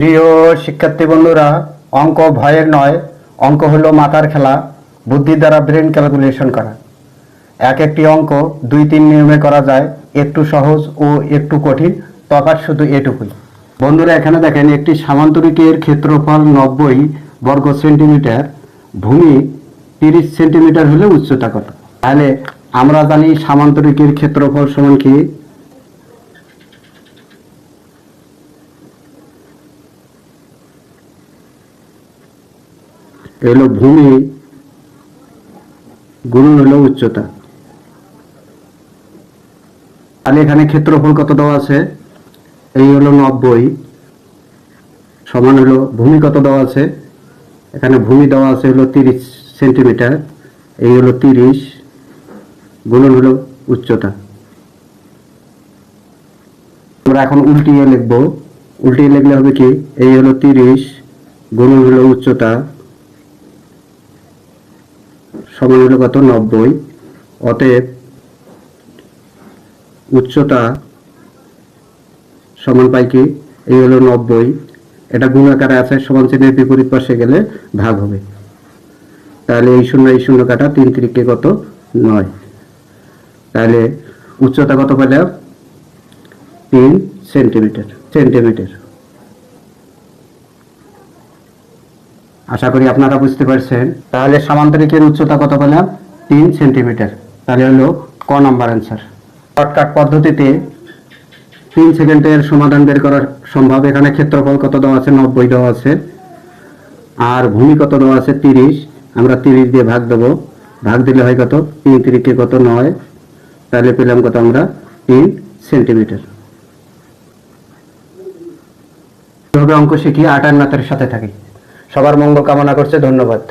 প্রিয় শিক্ষার্থী বন্ধুরা, অঙ্ক ভয়ের নয়, অঙ্ক হলো মাথার খেলা, বুদ্ধি দ্বারা ব্রেন ক্যালকুলেশন করা। এক একটি অঙ্ক দুই তিন নিয়মে করা যায়, একটু সহজ ও একটু কঠিন, তফাৎ শুধু এটুকুই। বন্ধুরা, এখানে দেখেন, একটি সামান্তরিকের ক্ষেত্রফল নব্বই বর্গ সেন্টিমিটার, ভূমি তিরিশ সেন্টিমিটার হলে উচ্চতা কত? তাহলে আমরা জানি সামান্তরিকের ক্ষেত্রফল সমান কি? হলো ভূমি, গুণন হলো উচ্চতা। তাহলে এখানে ক্ষেত্রফল কত দেওয়া আছে? এই হলো নব্বই, সমান হলো ভূমি কত দেওয়া আছে? এখানে ভূমি দেওয়া আছে হলো তিরিশ সেন্টিমিটার, এই হলো তিরিশ, গুণন হলো উচ্চতা। আমরা এখন উল্টিয়ে লিখব। উল্টিয়ে লিখলে হবে কি? এই হলো তিরিশ, গুণন হলো উচ্চতা। সমান নব্বই। অতএব উচ্চতা সমান পাই কি? এই হলো নব্বই। এটা গুণ আছে, সমান চিহ্নের বিপরীত পাশে গেলে ভাগ হবে। তাহলে এই শূন্য এই শূন্য কাটা তিন তিরিকে কত? নয়। তাহলে উচ্চতা কত পেলাম? তিন সেন্টিমিটার সেন্টিমিটার। আশা করি আপনারা বুঝতে পারছেন। তাহলে সামান্তরিকের উচ্চতা কত পেলাম? তিন সেন্টিমিটার। তাহলে হলো ক নাম্বার অ্যান্সার শর্টকাট পদ্ধতিতে তিন সেকেন্ডের সমাধান বের করা সম্ভব। এখানে ক্ষেত্রফল কত দেওয়া আছে? নব্বই দেওয়া আছে। আর ভূমি কত দেওয়া আছে? তিরিশ। আমরা তিরিশ দিয়ে ভাগ দেবো। ভাগ দিলে হয় কত? তিন তিরিশকে কত? নয়। তাহলে পেলাম কত আমরা? তিন সেন্টিমিটার। এভাবে অঙ্ক শিখি? আটার নাতের সাথে থাকি। সবার মঙ্গল কামনা করছে ধন্যবাদ।